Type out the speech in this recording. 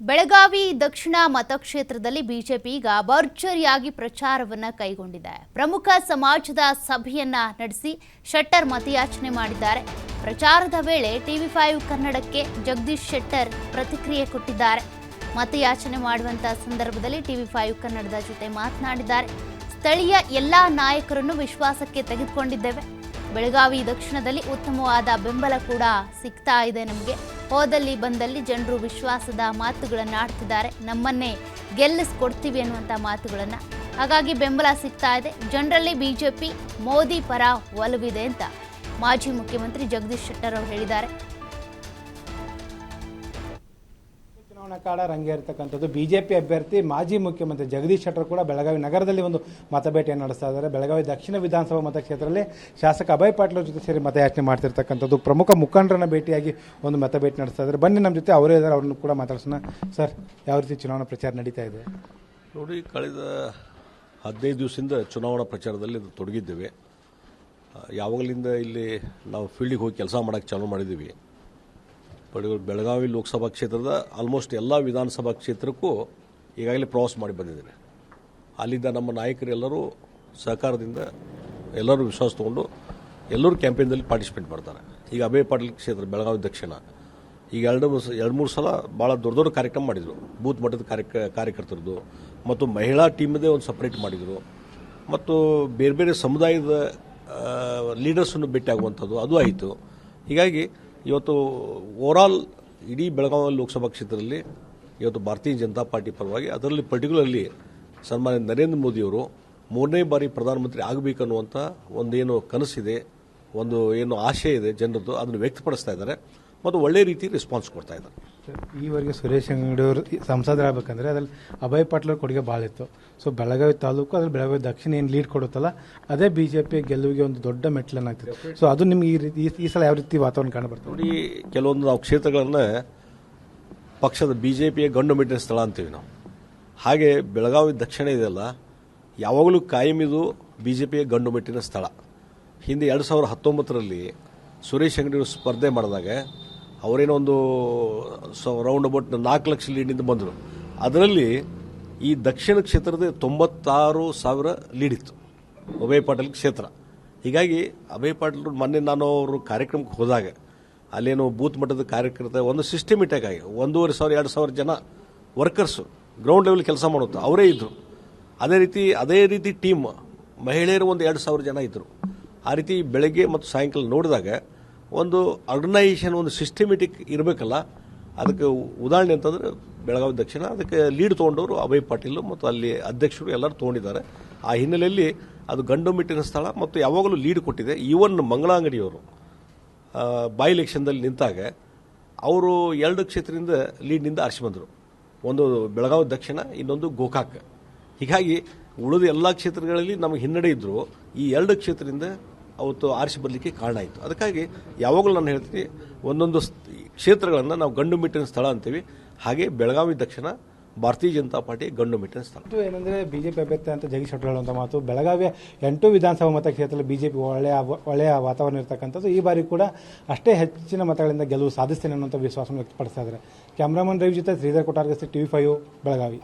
ಬೆಳಗಾವಿ ದಕ್ಷಿಣ ಮತಕ್ಷೇತ್ರದಲ್ಲಿ BJP ಈಗ ಭರ್ಜರಿಯಾಗಿ ಪ್ರಚಾರವನ್ನು ಕೈಗೊಂಡಿದೆ. ಪ್ರಮುಖ ಸಮಾಜದ ಸಭೆಯನ್ನ ನಡೆಸಿ ಶೆಟ್ಟರ್ ಮತಯಾಚನೆ ಮಾಡಿದ್ದಾರೆ. ಪ್ರಚಾರದ ವೇಳೆ ಟಿವಿ ಫೈವ್ ಕನ್ನಡಕ್ಕೆ ಜಗದೀಶ್ ಶೆಟ್ಟರ್ ಪ್ರತಿಕ್ರಿಯೆ ಕೊಟ್ಟಿದ್ದಾರೆ. ಮತಯಾಚನೆ ಮಾಡುವಂತಹ ಸಂದರ್ಭದಲ್ಲಿ ಟಿವಿ ಫೈವ್ ಕನ್ನಡದ ಜೊತೆ ಮಾತನಾಡಿದ್ದಾರೆ. ಸ್ಥಳೀಯ ಎಲ್ಲ ನಾಯಕರನ್ನು ವಿಶ್ವಾಸಕ್ಕೆ ತೆಗೆದುಕೊಂಡಿದ್ದೇವೆ. ಬೆಳಗಾವಿ ದಕ್ಷಿಣದಲ್ಲಿ ಉತ್ತಮವಾದ ಬೆಂಬಲ ಕೂಡ ಸಿಗ್ತಾ ಇದೆ ನಮಗೆ. ಹೋದಲ್ಲಿ ಬಂದಲ್ಲಿ ಜನರು ವಿಶ್ವಾಸದ ಮಾತುಗಳನ್ನು ಆಡ್ತಿದ್ದಾರೆ. ನಮ್ಮನ್ನೇ ಗೆಲ್ಲಿಸ್ಕೊಡ್ತೀವಿ ಅನ್ನುವಂಥ ಮಾತುಗಳನ್ನು. ಹಾಗಾಗಿ ಬೆಂಬಲ ಸಿಗ್ತಾ ಇದೆ. ಜನರಲ್ಲಿ ಬಿಜೆಪಿ ಮೋದಿ ಪರ ಒಲವಿದೆ ಅಂತ ಮಾಜಿ ಮುಖ್ಯಮಂತ್ರಿ ಜಗದೀಶ್ ಶೆಟ್ಟರ್ ಅವರು ಹೇಳಿದ್ದಾರೆ. ಚುನಾವಣಾ ಕಾಡ ರಂಗೇರ್ತಕ್ಕಂಥದ್ದು ಬಿಜೆಪಿ ಅಭ್ಯರ್ಥಿ ಮಾಜಿ ಮುಖ್ಯಮಂತ್ರಿ ಜಗದೀಶ್ ಶೆಟ್ಟರ್ ಕೂಡ ಬೆಳಗಾವಿ ನಗರದಲ್ಲಿ ಒಂದು ಮತಬೇಟೆಯನ್ನು ನಡೆಸ್ತಾ ಇದ್ದಾರೆ. ಬೆಳಗಾವಿ ದಕ್ಷಿಣ ವಿಧಾನಸಭಾ ಮತಕ್ಷೇತ್ರದಲ್ಲಿ ಶಾಸಕ ಅಭಯ್ ಪಾಟೀಲ್ ಜೊತೆ ಸೇರಿ ಮತಯಾಚನೆ ಮಾಡ್ತಿರ್ತಕ್ಕಂಥದ್ದು. ಪ್ರಮುಖ ಮುಖಂಡರನ್ನ ಭೇಟಿಯಾಗಿ ಒಂದು ಮತಬೇಟೆ ನಡೆಸ್ತಾ ಇದ್ದಾರೆ. ಬನ್ನಿ ನಮ್ಮ ಜೊತೆ, ಅವರೇ ಇದ್ದಾರೆ, ಅವ್ರನ್ನು ಕೂಡ ಮಾತಾಡ್ಸೋಣ. ಸರ್, ಯಾವ ರೀತಿ ಚುನಾವಣಾ ಪ್ರಚಾರ ನಡೀತಾ ಇದೆ? ನೋಡಿ, ಕಳೆದ ಹದಿನೈದು ದಿವಸದಿಂದ ಚುನಾವಣಾ ಪ್ರಚಾರದಲ್ಲಿ ತೊಡಗಿದ್ದೇವೆ. ಯಾವಾಗಲಿಂದ ಇಲ್ಲಿ ನಾವು ಫೀಲ್ಡಿಗೆ ಹೋಗಿ ಕೆಲಸ ಮಾಡೋಕ್ಕೆ ಚಾಲೂ ಮಾಡಿದ್ದೀವಿ ಇವಾಗ ಬೆಳಗಾವಿ ಲೋಕಸಭಾ ಕ್ಷೇತ್ರದ ಆಲ್ಮೋಸ್ಟ್ ಎಲ್ಲ ವಿಧಾನಸಭಾ ಕ್ಷೇತ್ರಕ್ಕೂ ಈಗಾಗಲೇ ಪ್ರವಾಸ ಮಾಡಿ ಬಂದಿದ್ದೇನೆ. ಅಲ್ಲಿದ್ದ ನಮ್ಮ ನಾಯಕರೆಲ್ಲರೂ ಸಹಕಾರದಿಂದ ಎಲ್ಲರೂ ವಿಶ್ವಾಸ ತಗೊಂಡು ಎಲ್ಲರೂ ಕ್ಯಾಂಪೇನ್ದಲ್ಲಿ ಪಾರ್ಟಿಸಿಪೇಟ್ ಮಾಡ್ತಾರೆ. ಈಗ ಅಭಯ ಪಾಟೀಲ್ ಕ್ಷೇತ್ರ, ಬೆಳಗಾವಿ ದಕ್ಷಿಣ. ಈಗ ಎರಡು ಎರಡು ಮೂರು ಸಲ ಭಾಳ ದೊಡ್ಡ ದೊಡ್ಡ ಕಾರ್ಯಕ್ರಮ ಮಾಡಿದರು. ಬೂತ್ ಮಟ್ಟದ ಕಾರ್ಯಕ, ಕಾರ್ಯಕರ್ತರದ್ದು ಮತ್ತು ಮಹಿಳಾ ಟೀಮ್ದೇ ಒಂದು ಸಪ್ರೇಟ್ ಮಾಡಿದರು. ಮತ್ತು ಬೇರೆ ಬೇರೆ ಸಮುದಾಯದ ಲೀಡರ್ಸನ್ನು ಭೇಟಿಯಾಗುವಂಥದ್ದು ಅದು ಆಯಿತು. ಹೀಗಾಗಿ ಇವತ್ತು ಓವರಾಲ್ ಇಡೀ ಬೆಳಗಾವಿ ಲೋಕಸಭಾ ಕ್ಷೇತ್ರದಲ್ಲಿ ಇವತ್ತು ಭಾರತೀಯ ಜನತಾ ಪಾರ್ಟಿ ಪರವಾಗಿ ಅದರಲ್ಲಿ ಪರ್ಟಿಕ್ಯುಲರ್ಲಿ ಸನ್ಮಾನ್ಯ ನರೇಂದ್ರ ಮೋದಿಯವರು ಮೂರನೇ ಬಾರಿ ಪ್ರಧಾನಮಂತ್ರಿ ಆಗಬೇಕನ್ನುವಂಥ ಒಂದೇನು ಕನಸಿದೆ, ಒಂದು ಏನು ಆಶೆ ಇದೆ ಜನರದ್ದು, ಅದನ್ನು ವ್ಯಕ್ತಪಡಿಸ್ತಾ ಇದ್ದಾರೆ ಮತ್ತು ಒಳ್ಳೆ ರೀತಿ ರೆಸ್ಪಾನ್ಸ್ ಕೊಡ್ತಾ ಇದ್ದಾರೆ. ಈವರೆಗೆ ಸುರೇಶ್ ಅಂಗಡಿಯವರು ಸಂಸದರಾಗಬೇಕಂದ್ರೆ ಅದ್ರಲ್ಲಿ ಅಭಯ್ ಪಾಟೀಲ್ ಅವ್ರ ಕೊಡುಗೆ ಭಾಳ ಇತ್ತು. ಸೊ ಬೆಳಗಾವಿ ತಾಲೂಕು, ಅದ್ರಲ್ಲಿ ಬೆಳಗಾವಿ ದಕ್ಷಿಣ ಏನು ಲೀಡ್ ಕೊಡುತ್ತಲ್ಲ, ಅದೇ ಬಿ ಜೆ ಪಿ ಗೆಲುವಿಗೆ ಒಂದು ದೊಡ್ಡ ಮೆಟ್ಲನ್ನಾಗ್ತಿದೆ ಸೊ ಅದು ನಿಮ್ಗೆ ಈ ರೀತಿ, ಈ- ಸಲ ಯಾವ ರೀತಿ ವಾತಾವರಣ ಕಾಣಬರ್ತದೆ ನೋಡಿ, ಕೆಲವೊಂದು ನಾವು ಕ್ಷೇತ್ರಗಳನ್ನು ಪಕ್ಷದ ಬಿ ಜೆ ಪಿಯ ಗಂಡು ಮೆಟ್ಟಿನ ಸ್ಥಳ ಅಂತೀವಿ ನಾವು. ಹಾಗೆ ಬೆಳಗಾವಿ ದಕ್ಷಿಣ ಇದೆಯಲ್ಲ, ಯಾವಾಗಲೂ ಕಾಯಂ ಇದು ಬಿ ಜೆ ಪಿಯ ಗಂಡು ಮೆಟ್ಟಿನ ಸ್ಥಳ. ಹಿಂದೆ ಎರಡು ಸಾವಿರದ ಹತ್ತೊಂಬತ್ತರಲ್ಲಿ ಸುರೇಶ್ ಅಂಗಡಿ ಅವರು ಸ್ಪರ್ಧೆ ಮಾಡಿದಾಗ ಅವರೇನೋ ಒಂದು ರೌಂಡ್ ಅಬೌಟ್ ನಾಲ್ಕು ಲಕ್ಷ ಲೀಡಿಂದ ಬಂದರು. ಅದರಲ್ಲಿ ಈ ದಕ್ಷಿಣ ಕ್ಷೇತ್ರದ ತೊಂಬತ್ತಾರು ಸಾವಿರ ಇತ್ತು, ಅಭಯ್ ಪಾಟೀಲ್ ಕ್ಷೇತ್ರ. ಹೀಗಾಗಿ ಅಭಯ್ ಪಾಟೀಲ್ ಮೊನ್ನೆ ನಾನು ಅವರು ಕಾರ್ಯಕ್ರಮಕ್ಕೆ ಹೋದಾಗ, ಅಲ್ಲೇನೋ ಬೂತ್ ಮಟ್ಟದ ಕಾರ್ಯಕರ್ತ, ಒಂದು ಸಿಸ್ಟಮೆಟಿಕ್ ಆಗಿ ಒಂದೂವರೆ ಸಾವಿರ, ಎರಡು ಸಾವಿರ ಜನ ವರ್ಕರ್ಸು ಗ್ರೌಂಡ್ ಲೆವೆಲ್ ಕೆಲಸ ಮಾಡುತ್ತೆ ಅವರೇ ಇದ್ದರು ಅದೇ ರೀತಿ ಅದೇ ರೀತಿ ಟೀಮ್ ಮಹಿಳೆಯರು ಒಂದು ಎರಡು ಸಾವಿರ ಜನ ಇದ್ದರು ಆ ರೀತಿ ಬೆಳಗ್ಗೆ ಮತ್ತು ಸಾಯಂಕಾಲ ನೋಡಿದಾಗ ಒಂದು ಆರ್ಗನೈಸೇಷನ್ ಒಂದು ಸಿಸ್ಟಮೆಟಿಕ್ ಇರಬೇಕಲ್ಲ, ಅದಕ್ಕೆ ಉದಾಹರಣೆ ಅಂತಂದ್ರೆ ಬೆಳಗಾವಿ ದಕ್ಷಿಣ, ಅದಕ್ಕೆ ಲೀಡ್ ತೊಗೊಂಡವರು ಅಭಯ್ ಪಾಟೀಲ್ ಮತ್ತು ಅಲ್ಲಿ ಅಧ್ಯಕ್ಷರು ಎಲ್ಲರೂ ತೊಗೊಂಡಿದ್ದಾರೆ. ಆ ಹಿನ್ನೆಲೆಯಲ್ಲಿ ಅದು ಗಂಡು ಮೆಟ್ಟಿನ ಸ್ಥಳ ಮತ್ತು ಯಾವಾಗಲೂ ಲೀಡ್ ಕೊಟ್ಟಿದೆ. ಈವನ್ ಮಂಗಳಾಂಗಡಿಯವರು ಬೈ ಎಲೆಕ್ಷನ್ದಲ್ಲಿ ನಿಂತಾಗ ಅವರು ಎರಡು ಕ್ಷೇತ್ರದಿಂದ ಲೀಡ್ನಿಂದ ಆರಿಸಿ ಬಂದರು. ಒಂದು ಬೆಳಗಾವಿ ದಕ್ಷಿಣ, ಇನ್ನೊಂದು ಗೋಕಾಕ್. ಹೀಗಾಗಿ ಉಳಿದ ಎಲ್ಲ ಕ್ಷೇತ್ರಗಳಲ್ಲಿ ನಮಗೆ ಹಿನ್ನಡೆ ಇದ್ದರು ಈ ಎರಡು ಕ್ಷೇತ್ರದಿಂದ ಅವತ್ತು ಆರಿಸಿ ಬರಲಿಕ್ಕೆ ಕಾರಣ ಆಯಿತು ಅದಕ್ಕಾಗಿ ಯಾವಾಗಲೂ ನಾನು ಹೇಳ್ತೀನಿ, ಒಂದೊಂದು ಕ್ಷೇತ್ರಗಳನ್ನು ನಾವು ಗಂಡು ಮೆಟ್ಟಿನ ಸ್ಥಳ ಅಂತೀವಿ. ಹಾಗೆ ಬೆಳಗಾವಿ ದಕ್ಷಿಣ ಭಾರತೀಯ ಜನತಾ ಪಾರ್ಟಿ ಗಂಡು ಮೆಟ್ಟಿನ ಸ್ಥಳ. ಏನಂದ್ರೆ ಬಿಜೆಪಿ ಅಭ್ಯರ್ಥಿ ಅಂತ ಜಗದೀಶ್ ಶೆಟ್ಟರ್ ಹೇಳುವಂಥ ಮಾತು. ಬೆಳಗಾವಿಯ ಎಂಟು ವಿಧಾನಸಭಾ ಮತಕ್ಷೇತ್ರದಲ್ಲಿ ಬಿಜೆಪಿ ಒಳ್ಳೆಯ ಒಳ್ಳೆಯ ವಾತಾವರಣ ಇರತಕ್ಕಂಥದ್ದು. ಈ ಬಾರಿ ಕೂಡ ಅಷ್ಟೇ ಹೆಚ್ಚಿನ ಮತಗಳಿಂದ ಗೆಲುವು ಸಾಧಿಸ್ತೇನೆ ಅನ್ನುವಂಥ ವಿಶ್ವಾಸವನ್ನು ವ್ಯಕ್ತಪಡಿಸ್ತಾ ಇದ್ದಾರೆ. ಕ್ಯಾಮ್ರಾಮನ್ ರವಿ ಜೊತೆ ಶ್ರೀಧರ್ ಕೊಟ್ಟಾರ್ಗಸ್ತಿ ಟಿವಿ ಫೈವ್, ಬೆಳಗಾವಿ.